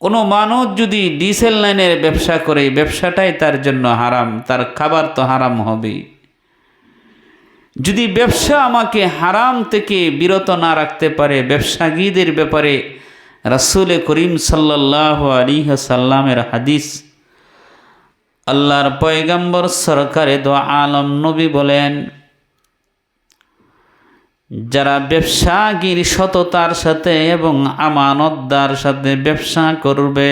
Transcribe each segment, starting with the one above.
কোনো মানুষ যদি ডিসেল লাইনের ব্যবসা করে ব্যবসাটাই তার জন্য হারাম, তার খাবার তো হারাম হবেই। যদি ব্যবসা আমাকে হারাম থেকে বিরত না রাখতে পারে ব্যবসায়ীদের ব্যাপারে রাসুল করিম সাল্লাহ আলী সাল্লামের হাদিস, আল্লাহর পয়গম্বর সরকারে দো আলম নবী বলেন যারা ব্যবসাগীর সততার সাথে এবং আমানতদার সাথে ব্যবসা করবে,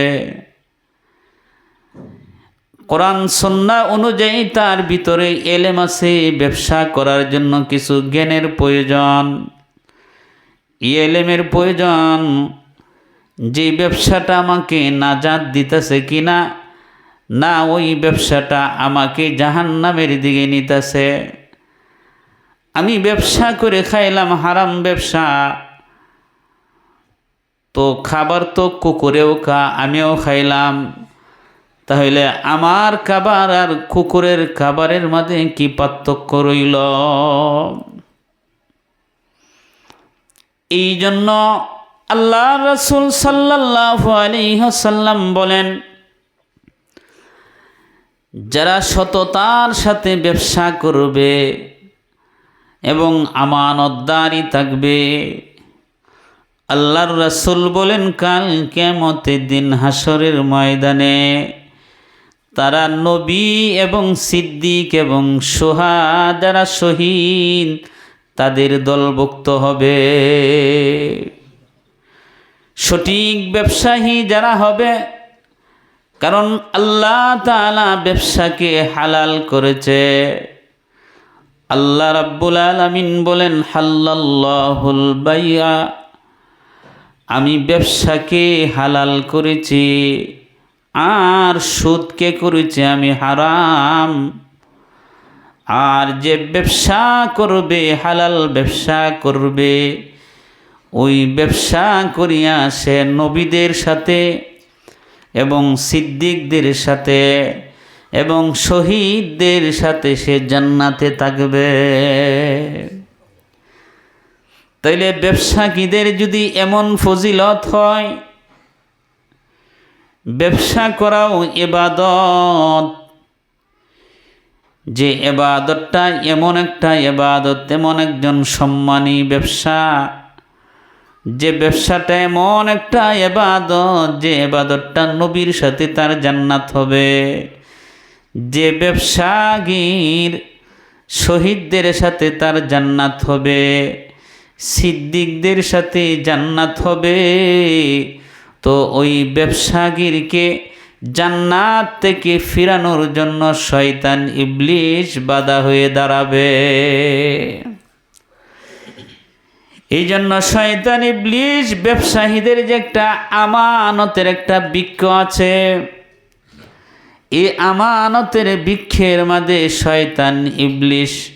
কোরআন সন্না অনুযায়ী তার ভিতরে এলেম আছে, ব্যবসা করার জন্য কিছু জ্ঞানের প্রয়োজন। এলেমের প্রয়োজন, যে ব্যবসাটা আমাকে নাজাদ দিতেছে কিনা, না ওই ব্যবসাটা আমাকে জাহান্নামের দিকে নিতেছে। আমি ব্যবসা করে খাইলাম হারাম ব্যবসা। তো খাবার তো কুকুরেও খা, আমিও খাইলাম। তাহলে আমার খাবার আর কুকুরের খাবারের মাঝে কি পার্থক্য রইল? এই জন্য আল্লাহ রসুল সাল্লাহ আলিহাসাল্লাম বলেন, যারা সততার সাথে ব্যবসা করবে এবং আমানতদারি থাকবে। আল্লাহর রাসুল বলেন, কাল কেমতের দিন হাসরের ময়দানে তারা নবী এবং সিদ্দিক এবং সোহা যারা শহীদ তাদের দলভুক্ত হবে। সঠিক ব্যবসায়ী যারা হবে, কারণ আল্লাহ তালা ব্যবসাকে হালাল করেছে। আল্লাহ রাব্বুল আলমিন বলেন হাল্লাহুল বাইয়া। আমি ব্যবসাকে হালাল করেছি, আর সুদকে করেছি আমি হারাম। আর যে ব্যবসা করবে, হালাল ব্যবসা করবে, ওই ব্যবসা করিয়া সে নবীদের সাথে এবং সিদ্দিকদের সাথে এবং শহীদদের সাথে সে জান্নাতে থাকবে। তাইলে ব্যবসায়ীদের যদি এমন ফজিলত হয়, ব্যবসা করাও এবাদত। যে এবাদতটা এমন একটা এবাদত, এমন একজন সম্মানী ব্যবসা। যে ব্যবসাটা এমন একটা এবাদত, যে এবাদতটা নবীর সাথে তার জান্নাত হবে। যে ব্যবসাগীর শহীদদের সাথে তার জান্নাত হবে, সিদ্দিকদের সাথে জান্নাত হবে, তো ওই ব্যবসাগীরকে জান্নাত থেকে ফিরানোর জন্য শয়তান ইবলিশ বাধা হয়ে দাঁড়াবে। এই জন্য শয়তান ইবলিশ ব্যবসায়ীদের যে একটা আমানতের একটা বৃক্ষ আছে এই আমানতের বৃক্ষের মাঝে শয়তান ইবলিশ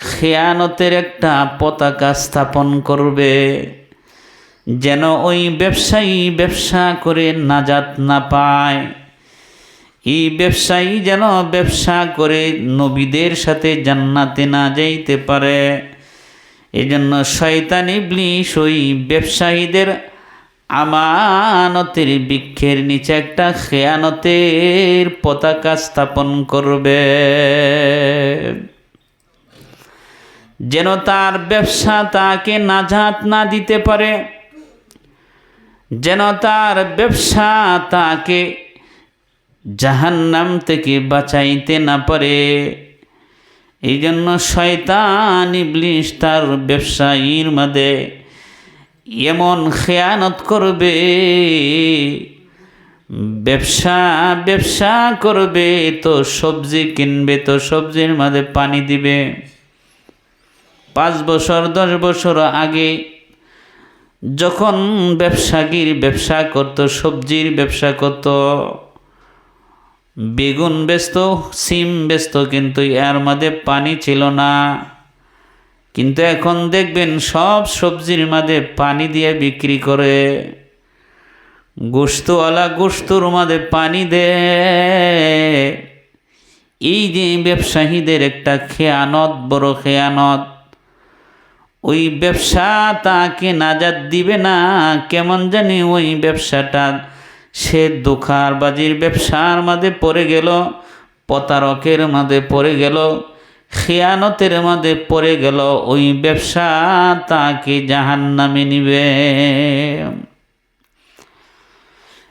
খেয়ানতের একটা পতাকা স্থাপন করবে। যেন ওই ব্যবসায়ী ব্যবসা করে নাজাত না পায়। এই ব্যবসায়ী যেন ব্যবসা করে নবীদের সাথে জান্নাতে না যাইতে পারে। এজন্য শয়তান ইবলিশ ওই ব্যবসায়ীদের আমানতের বৃক্ষের নিচে একটা খেয়ানতের পতাকা স্থাপন করবে। যেন তার ব্যবসা তাকে নাজাত না দিতে পারে। যেন তার ব্যবসা তাকে জাহান্নাম থেকে বাঁচাইতে না পারে। এই জন্য শয়তান ইবলিশ তার ব্যবসায়ীর মধ্যে এমন খেয়ানত করবে, ব্যবসা ব্যবসা করবে, তো সবজি কিনবে, তো সবজির মাঝে পানি দিবে। পাঁচ বছর, দশ বছর আগে যখন ব্যবসাগীর ব্যবসা করত, সবজির ব্যবসা করত, বেগুন ব্যস্ত সিম ব্যস্ত কিন্তু এর মধ্যে পানি ছিল না। কিন্তু এখন দেখবেন সব সবজির মাঝে পানি দিয়ে বিক্রি করে। গোস্তওয়ালা গোস্তর মাঝে পানি দে এই যে ব্যবসায়ীদের একটা খেয়ানত, বড় খেয়ানত। ওই ব্যবসা তাকে নাজাদ দিবে না, কেমন জানি ওই ব্যবসাটা সে দোকারবাজির ব্যবসার মাঝে পড়ে গেল, প্রতারকের মাঝে পড়ে গেল। খেয়ানতের মাঝে পড়ে গেল, ওই ব্যবসা তাকে জাহান নামে নিবে।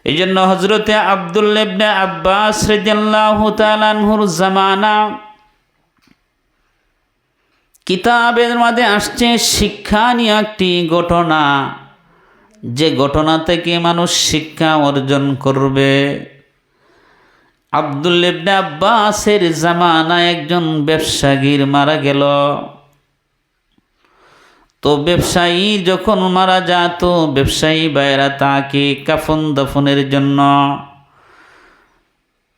এই জন্য হজরতে আবদুল্লেবনে আব্বাস রেজাল্লাহু তালানহুর জামানা কিতাবের মাঝে আসছে শিক্ষা নিয়ে একটি ঘটনা। যে ঘটনা থেকে মানুষ শিক্ষা অর্জন করবে। আবদুল্লেবনে আব্বাসের জামানা একজন ব্যবসায়ীর মারা গেল। তো ব্যবসায়ী যখন মারা যাত ব্যবসায়ী বাইরা তাকে কাফন দাফনের জন্য,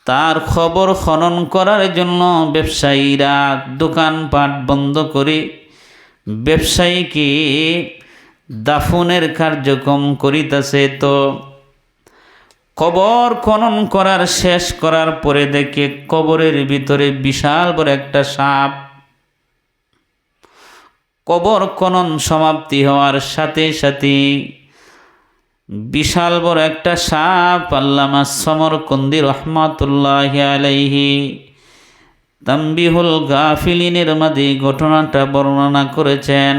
তার খবর খনন করার জন্য ব্যবসায়ীরা দোকানপাট বন্ধ করে ব্যবসায়ীকে দাফনের কার্যক্রম করিতেছে। তো কবর খনন করার, শেষ করার পরে দেখে কবরের ভিতরে বিশাল বড় একটা সাপ। কবর খনন সমাপ্তি হওয়ার সাথে সাথে বিশাল বড় একটা সাপ, আল্লামা সমরকন্দি রহমাতুল্লাহ আলাইহি তাম্বিহুল গাফিলিনের মাঝে ঘটনাটা বর্ণনা করেছেন।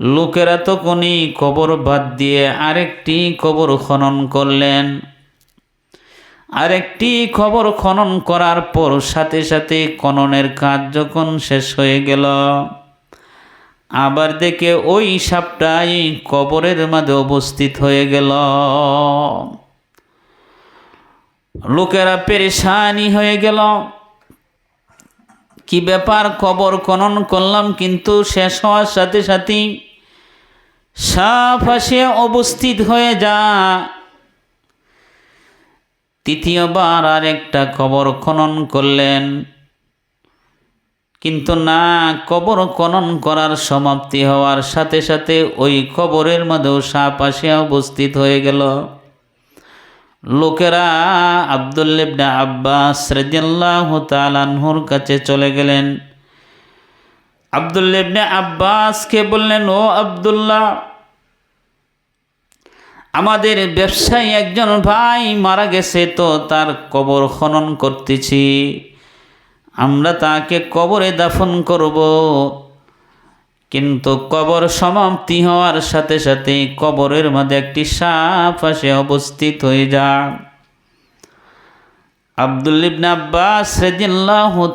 লোকেরা তখনই কবর বাদ দিয়ে আরেকটি কবর খনন করলেন। আরেকটি খবর খনন করার পর সাথে সাথে খননের কাজ যখন শেষ হয়ে গেল, আবার দেখে ওই সাপটাই কবরের মাঝে উপস্থিত হয়ে গেল। লোকেরা পেরেশানি হয়ে গেল। কি ব্যাপার? কবর খনন করলাম, কিন্তু শেষ হওয়ার সাথে সাথেই আসে উপস্থিত হয়ে যা। তৃতীয়বার আর একটা কবর খনন করলেন। কিন্তু না, কবর খনন করার সমাপ্তি হওয়ার সাথে সাথে ওই কবরের মধ্যেও সাপ আসিয়া উপস্থিত হয়ে গেল। লোকেরা আবদুল্লেবনে আব্বাস রেজাল্লাহ তালানহুর কাছে চলে গেলেন। আবদুল্লেবনে আব্বাসকে বললেন, ও আবদুল্লাহ আমাদের ব্যবসায়ী একজন ভাই মারা গেছে তো তার কবর খনন করতেছি। আমরা তাকে কবরে দাফন করব। কিন্তু কবর সমাপ্তি হওয়ার সাথে সাথে কবরের মধ্যে একটি সাপ আসে, অবস্থিত হয়ে যা আবদুল্লিবন আব্বাস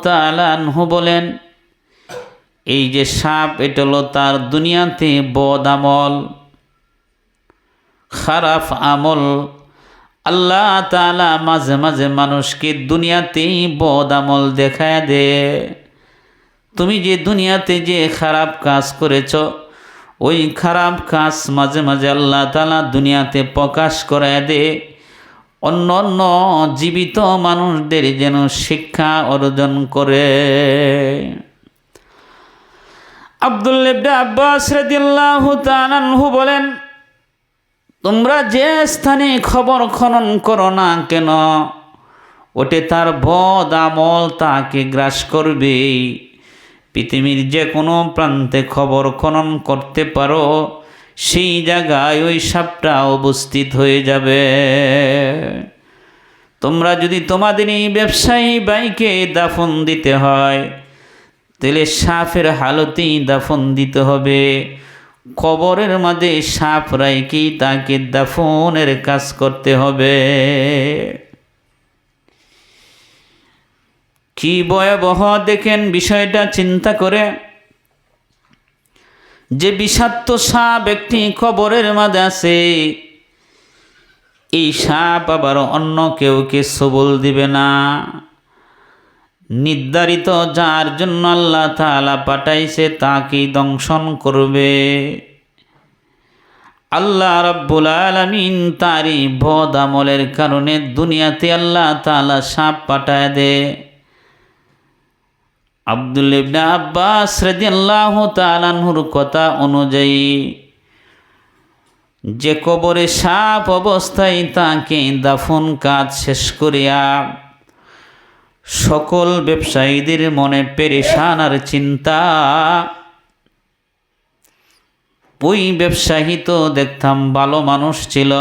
তালানহু বলেন, এই যে সাপ, এটা হলো তার দুনিয়াতে বদ আমল। খারাপ আমল। আল্লাহ তালা মাঝে মাঝে মানুষকে দুনিয়াতেই বদ আমল দেখায় দে। তুমি যে দুনিয়াতে যে খারাপ কাজ করেছ, ওই খারাপ কাজ মাঝে মাঝে আল্লাহ তালা দুনিয়াতে প্রকাশ করায় দে। অন্য অন্য জীবিত মানুষদের যেন শিক্ষা অর্জন করে। আবদুল্লেবনে আব্বাস রাদিয়াল্লাহু তাআলাহু বলেন তোমরা যে স্থানে খবর খনন করো না কেন? ওটে তার বদ আমল তাকে গ্রাস করবে। পৃথিবীর যে কোনো প্রান্তে খবর খনন করতে পারো, সেই জায়গায় ওই সাপটা উপস্থিত হয়ে যাবে। তোমরা যদি তোমাদের এই ব্যবসায়ী বাইকে দাফন দিতে হয়, তাহলে সাপের হালতেই দাফন দিতে হবে। কবরের মাঝে সাপ রাইকেই তাকে দাফনের কাজ করতে হবে। কি ভয়াবহ, দেখেন বিষয়টা, চিন্তা করে। যে বিষাক্ত সাপ একটি কবরের মাঝে আছে, এই সাপ আবার অন্য কেউকে সবল দিবে না। নির্ধারিত যার জন্য আল্লাহ তালা পাঠাইছে তাকেই দংশন করবে। আল্লাহ রব্বুল আলমিন তারই বদ আমলের কারণে দুনিয়াতে আল্লাহ তালা সাপ পাঠায় দে। আব্দুল ইবনে আব্বাস রাদিয়াল্লাহু তাআলার কথা অনুযায়ী, যে কবরে সাপ অবস্থায় তাকে দাফন কাজ শেষ করিয়া সকল ব্যবসায়ীদের মনে পেরেশান আর চিন্তা। ওই ব্যবসায়ী তো দেখতাম ভালো মানুষ ছিল।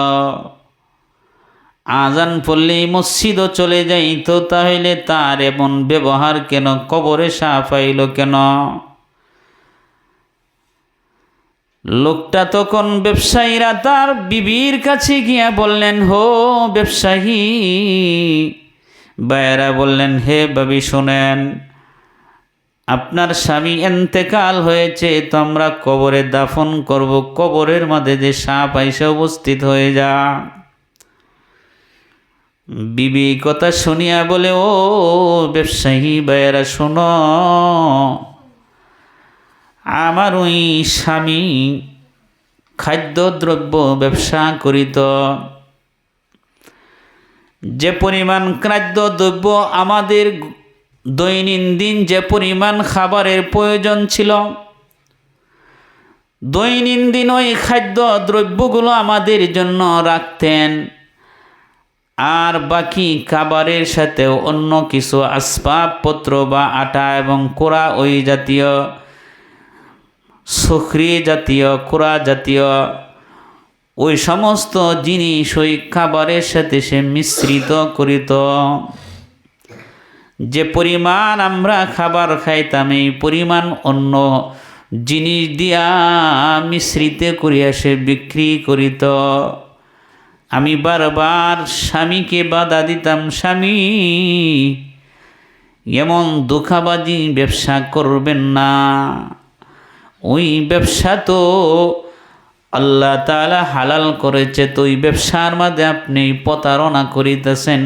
আজান পড়লেই মসজিদও চলে যাইত, তাহলে তার এমন ব্যবহার কেন? কবরে সাফ আইল কেন? লোকটা তখন ব্যবসায়ীরা তার বিবির কাছে গিয়া বললেন, হো ব্যবসায়ী বায়েরা বললেন, হে বাবি শোনেন, আপনার স্বামী এন্তেকাল হয়েছে, তো আমরা কবরে দাফন করব। কবরের মাঝে যে সাপ আইসে উপস্থিত হয়ে যা। বিবি কথা শুনিয়া বলে, ও ব্যবসায়ী বায়েরা শোনো, আমার ওই স্বামী খাদ্যদ্রব্য ব্যবসা করিত। যে পরিমাণ খাদ্য, দ্রব্য আমাদের দৈনন্দিন যে পরিমাণ খাবারের প্রয়োজন ছিল, দৈনন্দিন ওই খাদ্য, দ্রব্যগুলো আমাদের জন্য রাখতেন। আর বাকি খাবারের সাথে অন্য কিছু আসবাবপত্র বা আটা এবং কোড়া, ওই জাতীয়, সুখরি জাতীয়, কোড়া জাতীয় ওই সমস্ত জিনিস ওই খাবারের সাথে সে মিশ্রিত করিত। যে পরিমাণ আমরা খাবার খাইতাম, এই পরিমাণ অন্য জিনিস দিয়া মিশ্রিত করিয়া সে বিক্রি করিত। আমি বারবার স্বামীকে বাধা দিতাম, স্বামী, এমন দুঃখাবাজি ব্যবসা করবেন না। ওই ব্যবসা তো আল্লাহ তালা হালাল করেছে, তো ওই ব্যবসার মধ্যে আপনি প্রতারণা করিতেছেন।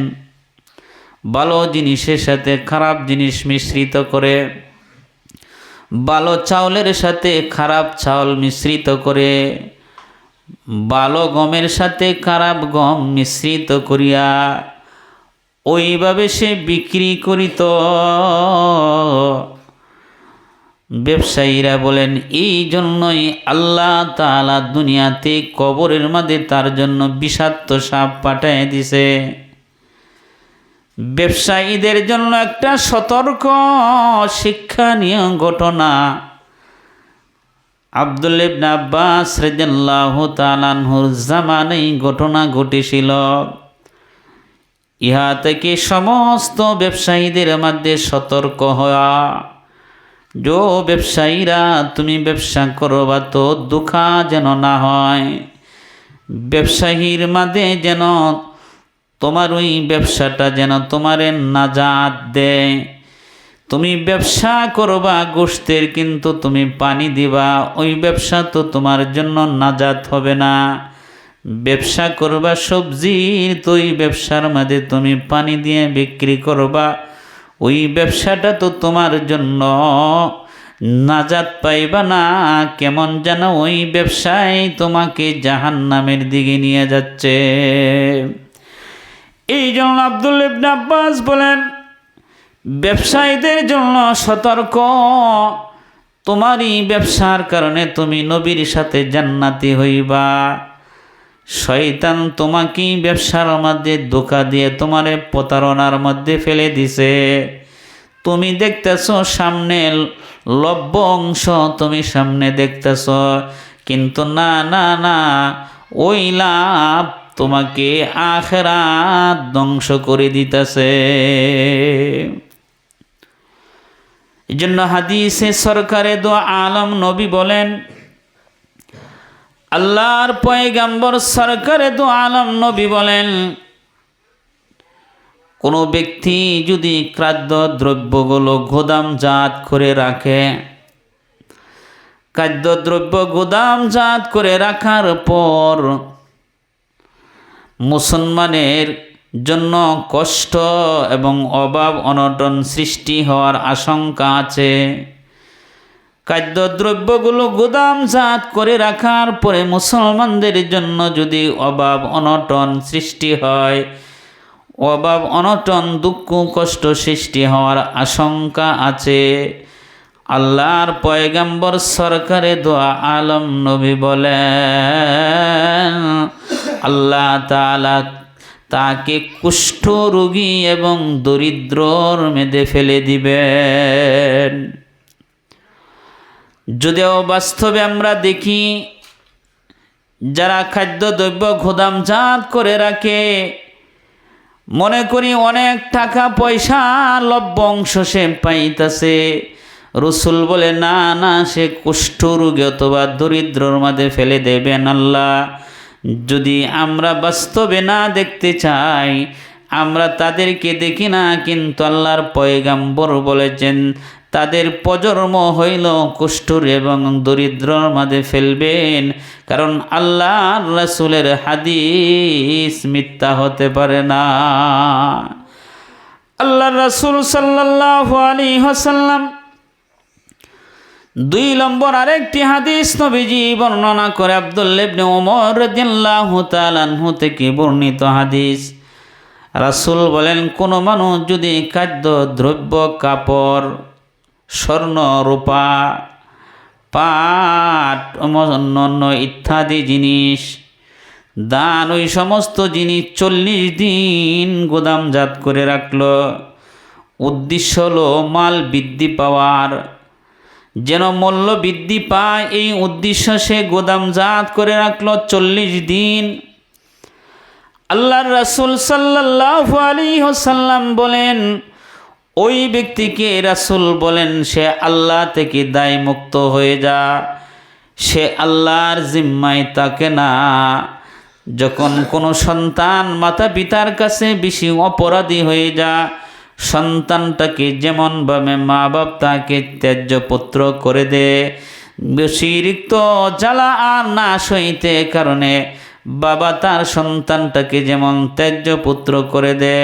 ভালো জিনিসের সাথে খারাপ জিনিস মিশ্রিত করে, ভালো চাউলের সাথে খারাপ চাউল মিশ্রিত করে, ভালো গমের সাথে খারাপ গম মিশ্রিত করিয়া ওইভাবে সে বিক্রি করিত। ব্যবসায়ীরা বলেন, এই জন্যই আল্লাহ তালা দুনিয়াতে কবরের মধ্যে তার জন্য বিষাক্ত সাপ পাঠায় দিছে। ব্যবসায়ীদের জন্য একটা সতর্ক শিক্ষণীয় ঘটনা। আবদুল ইবনে আব্বাস রাদিয়াল্লাহু তাআলাহুর জামানে ঘটনা ঘটেছিল। ইহা থেকে সমস্ত ব্যবসায়ীদের মধ্যে সতর্ক হওয়া। যো ব্যবসায়ীরা তুমি ব্যবসা করবা তো দুঃখা যেন না হয় ব্যবসায়ীর মাঝে যেন তোমার ওই ব্যবসাটা যেন তোমারে নাজাত দেয় তুমি ব্যবসা করবা গোষ্ঠের কিন্তু তুমি পানি দিবা ওই ব্যবসা তো তোমার জন্য নাজাত হবে না ব্যবসা করবা সবজির তো ওই ব্যবসার মাঝে তুমি পানি দিয়ে বিক্রি করবা ওই ব্যবসাটা তো তোমার জন্য। নাজাত পাইবা না, কেমন যেন ওই ব্যবসায় তোমাকে জাহান নামের দিকে নিয়ে যাচ্ছে। এই জন্য আব্দুল আব্বাস বলেন, ব্যবসায়ীদের জন্য সতর্ক। তোমারই ব্যবসার কারণে তুমি নবীর সাথে জান্নাতি হইবা। শয়তান তোমাকেই ব্যবসার মধ্যে ধোকা দিয়ে তোমারে প্রতারণার মধ্যে ফেলে দিছে। তুমি দেখতেছ সামনে লভ্য অংশ তুমি সামনে দেখতেছ, কিন্তু না না না, ওই লাভ তোমাকে আখেরাত ধ্বংস করে দিতেছে। এই জন্য হাদিসে সরকারে দো আলম নবী বলেন আল্লাহর পয়গাম্বর সরকারে তো আলম নবী বলেন, কোনো ব্যক্তি যদি খাদ্য দ্রব্যগুলো গোদামজাত করে রাখে খাদ্যদ্রব্য গোদামজাত করে রাখার পর মুসলমানের জন্য কষ্ট এবং অভাব অনটন সৃষ্টি হওয়ার আশঙ্কা আছে। খাদ্যদ্রব্যগুলো গুদামজাত করে রাখার পরে মুসলমানদের জন্য যদি অভাব অনটন সৃষ্টি হয়, অভাব অনটন, দুঃখ, কষ্ট সৃষ্টি হওয়ার আশঙ্কা আছে। আল্লাহর পয়গাম্বর সরকারে দোয়া আলম নবী বলেন, আল্লাহ তালা তাকে কুষ্ঠ রোগী এবং দরিদ্রর মেদে ফেলে দিবেন। যদিও বাস্তবে আমরা দেখি, যারা খাদ্য খাদ্যদ্রব্য গোদামজাত করে রাখে, মনে করি অনেক টাকা পয়সা লভ্য অংশ সে পাইতাছে। রসুল বলে, না না, সে কুষ্ঠ রোগে অথবা দরিদ্রর মাঝে ফেলে দেবেন আল্লাহ। যদি আমরা বাস্তবে না দেখতে চাই, আমরা তাদেরকে দেখি না, কিন্তু আল্লাহর পয়গাম্বর বলেছেন তাদের প্রজন্ম হইল কুষ্ঠুর এবং দরিদ্রর মাঝে ফেলবেন। কারণ আল্লাহ রাসুলের হাদিস মিথ্যা হতে পারে না। আল্লাহ রাসুল সাল্লাহ আলী হাসাল্লাম দুই নম্বর আরেকটি হাদিস নবীজি বর্ণনা করে আবদুল্লেবনে ওমর তাআলাহু থেকে বর্ণিত হাদিস। রাসূল বলেন, কোনো মানুষ যদি খাদ্য, দ্রব্য, কাপড় স্বর্ণ রূপা পাট অন্য ইত্যাদি জিনিস, দান ওই সমস্ত জিনিস চল্লিশ দিন গোদামজাত করে রাখল। উদ্দেশ্য হলো মাল বৃদ্ধি পাওয়ার। যেন মূল্য বৃদ্ধি পায়, এই উদ্দেশ্য সে গোদামজাত করে রাখল চল্লিশ দিন। আল্লাহর রাসুল সাল্লাহ আলী হোসাল্লাম বলেন ওই ব্যক্তিকে রাসুল বলেন, সে আল্লাহ থেকে দায় মুক্ত হয়ে যা। সে আল্লাহর জিম্মায় তাকে না। যখন কোনো সন্তান মাতা পিতার কাছে বেশি অপরাধী হয়ে যা, সন্তানটাকে যেমনভাবে মা বাপ তাকে ত্যায্য পুত্র করে দে। বেশিরিক্ত জ্বালা আর না সইতে কারণে বাবা তার সন্তানটাকে যেমন ত্যায্যপুত্র করে দে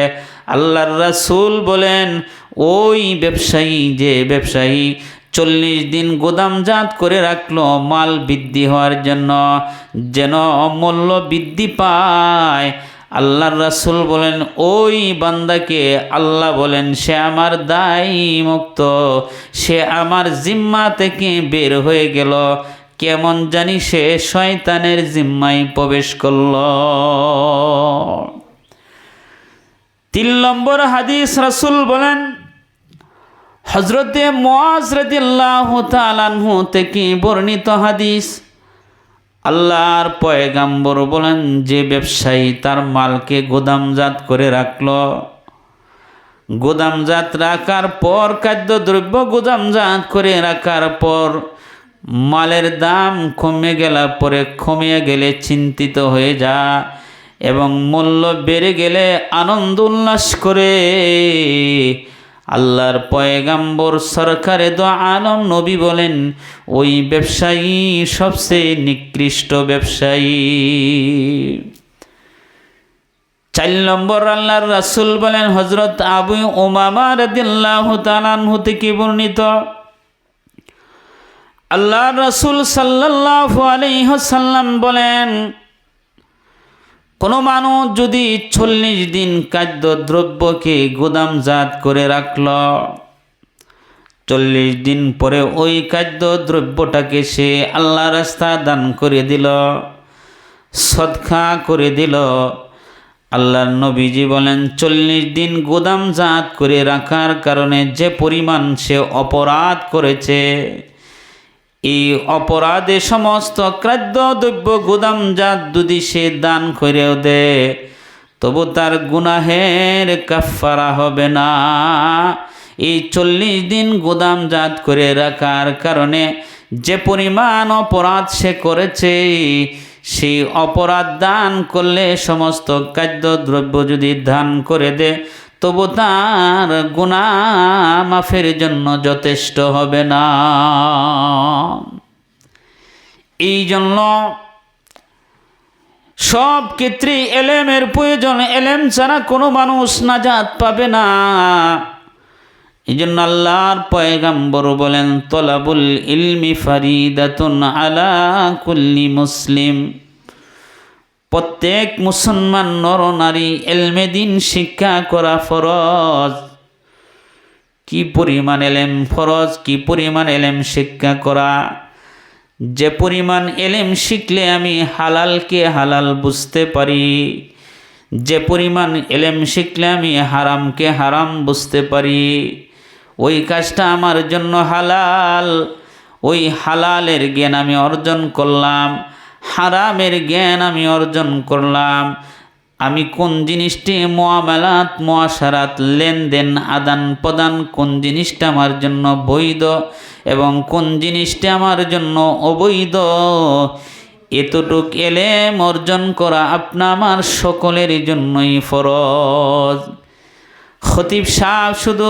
আল্লাহর রাসুল বলেন, ওই ব্যবসায়ী যে ব্যবসায়ী চল্লিশ দিন গোদামজাত করে রাখল, মাল বৃদ্ধি হওয়ার জন্য যেন মূল্য বৃদ্ধি পায়। আল্লাহর রাসুল বলেন, ওই বান্দাকে আল্লাহ বলেন, সে আমার দায়ী মুক্ত, সে আমার জিম্মা থেকে বের হয়ে গেল। কেমন জানি সে শয়তানের জিম্মায় প্রবেশ করল। তিন নম্বর হাদিস রাসুল বলেন হজরতে মোয়াজ রদিল্লাহ তালানহু থেকে বর্ণিত হাদিস, আল্লাহর পয়গাম্বর বলেন, যে ব্যবসায়ী তার মালকে গোদামজাত করে রাখল। গোদামজাত রাখার পর, খাদ্যদ্রব্য গোদামজাত করে রাখার পর, মালের দাম কমে গেলার পরে কমিয়ে গেলে চিন্তিত হয়ে যা এবং মূল্য বেড়ে গেলে আনন্দ উল্লাস করে। আল্লাহর পয়গাম্বর সরকারে দো আলম নবী বলেন, ওই ব্যবসায়ী সবচেয়ে নিকৃষ্ট ব্যবসায়ী। চার নম্বর আল্লাহর রাসুল বলেন হজরত আবু ওমামা রদিল্লাহ তালানহু থেকে বর্ণিত আল্লাহ রসুল সাল্লাহ আলহ্লাম বলেন কোনো মানুষ যদি চল্লিশ দিন খাদ্য দ্রব্যকে গুদামজাত করে রাখল, চল্লিশ দিন পরে ওই খাদ্য দ্রব্যটাকে সে আল্লাহ রাস্তা দান করে দিল সদখা করে দিল। আল্লাহর নবীজি বলেন, চল্লিশ দিন গুদামজাত করে রাখার কারণে যে পরিমাণ সে অপরাধ করেছে এই অপরাধে সমস্ত খাদ্য দ্রব্য, গুদাম গুদামজাত যদি সে দান করেও দে। তবু তার গুনাহের কাফারা হবে না। এই চল্লিশ দিন গুদামজাত করে রাখার কারণে যে পরিমাণ অপরাধ সে করেছে, সেই অপরাধ দান করলে সমস্ত খাদ্য দ্রব্য যদি দান করে দে তবু তার গুণা মাফের জন্য যথেষ্ট হবে না। এই জন্য সব ক্ষেত্রে এলেমের প্রয়োজন, এলেম ছাড়া কোনো মানুষ নাজাত পাবে না। এই জন্য আল্লাহর পয়গাম্বর বলেন, তলাবুল ইলমি ফারিদাতুন আলা কুল্লি মুসলিম। প্রত্যেক মুসলমান নর নারী এলমে দিন শিক্ষা করা ফরজ। কি পরিমাণ এলেম ফরজ, কি পরিমাণ এলেম শিক্ষা করা? যে পরিমাণ এলেম শিখলে আমি হালালকে হালাল বুঝতে পারি। যে পরিমাণ এলেম শিখলে আমি হারামকে হারাম বুঝতে পারি। ওই কাজটা আমার জন্য হালাল, ওই হালালের জ্ঞান আমি অর্জন করলাম। হারামের জ্ঞান আমি অর্জন করলাম। আমি কোন জিনিসটি মোয়ামেলাত মোয়াশারাত লেনদেন, আদান প্রদান, কোন জিনিসটা আমার জন্য বৈধ এবং কোন জিনিসটা আমার জন্য অবৈধ, এতটুক এলেম অর্জন করা আপনা আমার সকলের জন্যই ফরজ। খতিব সাহ শুধু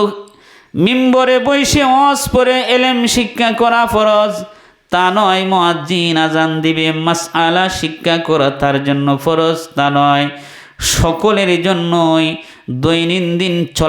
মিম্বরে বসে অস পরে এলেম শিক্ষা করা ফরজ। তা নয়, মোয়াজ্জিন আজান দিবে। মাসআলা শিক্ষা করা তার জন্য ফরজ, তা নয়। সকলের জন্যই দৈনন্দিন চলা